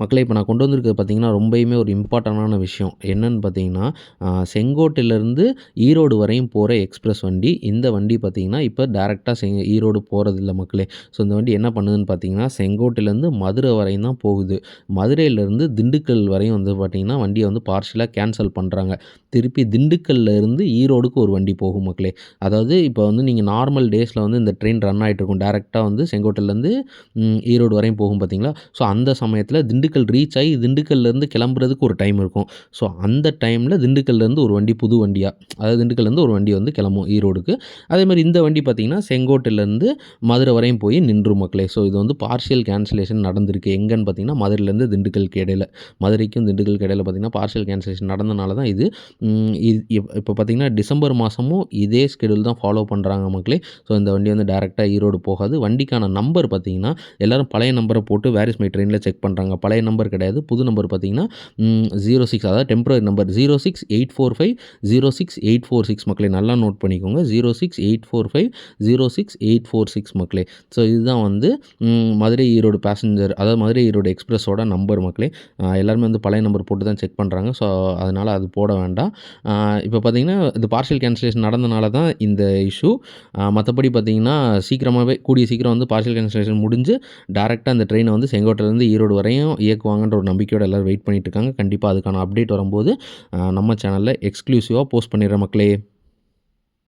மக்களை இப்போ நான் கொண்டு வந்திருக்கிறது பார்த்திங்கன்னா ரொம்பயுமே ஒரு இம்பார்ட்டண்டான விஷயம். என்னென்னு பார்த்தீங்கன்னா செங்கோட்டையிலேருந்து ஈரோடு வரையும் போகிற எக்ஸ்பிரஸ் வண்டி. இந்த வண்டி பார்த்தீங்கன்னா இப்போ டேரெக்டாக செங் ஈரோடு போகிறதில்ல மக்களே. ஸோ இந்த வண்டி என்ன பண்ணுதுன்னு பார்த்தீங்கன்னா செங்கோட்டையிலேருந்து மதுரை வரையும் தான் போகுது. மதுரையிலேருந்து திண்டுக்கல் வரையும் வந்து பார்த்தீங்கன்னா வண்டியை வந்து பார்ஷலாக கேன்சல் பண்ணுறாங்க திருப்பி திண்டுக்கல்ல இருந்து ஈரோடுக்கு ஒரு வண்டி போகும் மக்களே. அதாவது இப்போ வந்து நீங்கள் நார்மல் டேஸில் வந்து இந்த ட்ரெயின் ரன் ஆகிட்டு இருக்கும். டேரெக்டாக வந்து செங்கோட்டையிலேருந்து ஈரோடு வரையும் போகும் பார்த்தீங்களா ஸோ அந்த சமயத்தில் திண்டுக்கல் ரீச் ஆகி திண்டுக்கல்லேருந்து கிளம்புறதுக்கு ஒரு டைம் இருக்கும். ஸோ அந்த டைமில் திண்டுக்கல்லேருந்து ஒரு வண்டி புது வண்டியாக அதாவது திண்டுக்கல்லேருந்து ஒரு வண்டி வந்து கிளம்பும் ஈரோடுக்கு. அதே மாதிரி இந்த வண்டி பார்த்திங்கன்னா செங்கோட்டையிலேருந்து மதுரை வரையும் போய் நின்றும் மக்களே. ஸோ இது வந்து பார்ஷியல் கேன்சலேஷன் நடந்திருக்கு. எங்கன்னு பார்த்தீங்கன்னா மதுரையிலேருந்து திண்டுக்கலுக்கு இடையில. மதுரைக்கும் திண்டுக்கலுக்கு இடையில பார்த்திங்கன்னா பார்ஷியல் கேன்சலேஷன் நடந்தனால தான் இது. இது இப்போ பார்த்திங்கன்னா டிசம்பர் மாதமும் இதே ஸ்கெடியூல் தான் ஃபாலோ பண்ணுறாங்க மக்களே. ஸோ இந்த வண்டி வந்து டேரெக்டாக ஈரோடு போகாது. வண்டிக்கான நம்பர் பார்த்தீங்கன்னா எல்லாரும் பழைய நம்பரை போட்டு வேரிஸ் மை ட்ரெயினில் செக் பண்ணுறாங்க பழைய நம்பர் கிடையாது. புது நம்பர் பார்த்தீங்கன்னா ஜீரோ சிக்ஸ் அதாவது temporary number zero six eight four five zero six eight four six மக்களே நல்லா நோட் பண்ணிக்கோங்க. Zero six eight four five zero six eight four six மக்களே. ஸோ இதுதான் வந்து மதுரை ஈரோடு பேசஞ்சர் அதாவது மதுரை ஈரோடு எக்ஸ்பிரஸோட நம்பர் மக்களே. எல்லாருமே வந்து பழைய நம்பர் போட்டு தான் செக் பண்ணுறாங்க ஸோ அதனால் அது போட வேண்டாம். இப்போ பார்த்தீங்கன்னா இது பார்ஷியல் கேன்சலேஷன் நடந்தனால தான் இந்த இஷ்யூ மற்றபடி பார்த்தீங்கன்னா சீக்கிரமாகவே கூடிய சீக்கிரம் வந்து பார்ஷியல் கேன்சலேஷன் முடிஞ்சு டேரெக்டாக அந்த ட்ரெயினை வந்து செங்கோட்டையிலேருந்து ஈரோடு வரையும் இயக்குவாங்கன்ற ஒரு நம்பிக்கையோட எல்லோரும் வெயிட் பண்ணிட்டு இருக்காங்க. கண்டிப்பாக அதுக்கான அப்டேட் வரும்போது நம்ம சேனலில் எக்ஸ்க்ளூசிவாக போஸ்ட் பண்ணிடுற மக்களே.